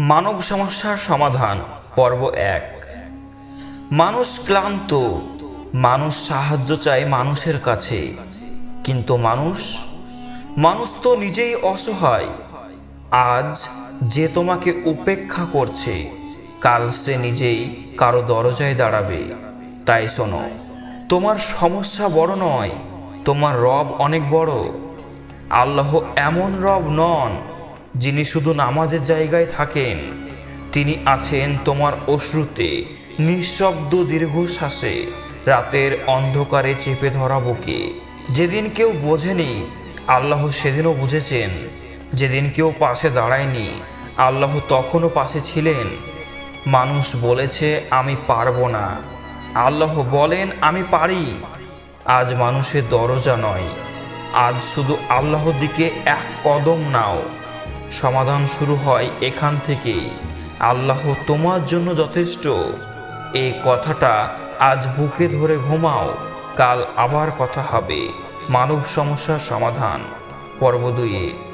মানব সমস্যার সমাধান, পর্ব এক। মানুষ ক্লান্ত, মানুষ সাহায্য চায় মানুষের কাছে। কিন্তু মানুষ মানুষ তো নিজেই অসহায়। আজ যে তোমাকে উপেক্ষা করছে, কাল সে নিজেই কারও দরজায় দাঁড়াবে। তাই শোনো, তোমার সমস্যা বড় নয়, তোমার রব অনেক বড়। আল্লাহ এমন রব নন যিনি শুধু নামাজের জায়গায় থাকেন, তিনি আছেন তোমার অশ্রুতে, নিঃশব্দ দীর্ঘশ্বাসে, রাতের অন্ধকারে চেপে ধরা বুকে। যেদিন কেউ বোঝেনি, আল্লাহ সেদিনও বুঝেছেন। যেদিন কেউ পাশে দাঁড়ায়নি, আল্লাহ তখনও পাশে ছিলেন। মানুষ বলেছে, আমি পারব না। আল্লাহ বলেন, আমি পারি। আজ মানুষের দরজা নয়। আজ শুধু আল্লাহর দিকে এক কদম নাও। সমাধান শুরু হয় এখান থেকেই। আল্লাহ তোমার জন্য যথেষ্ট। এই কথাটা আজ বুকে ধরে ঘুমাও, কাল আবার কথা হবে। মানব সমস্যার সমাধান। পর্ব দুইয়ে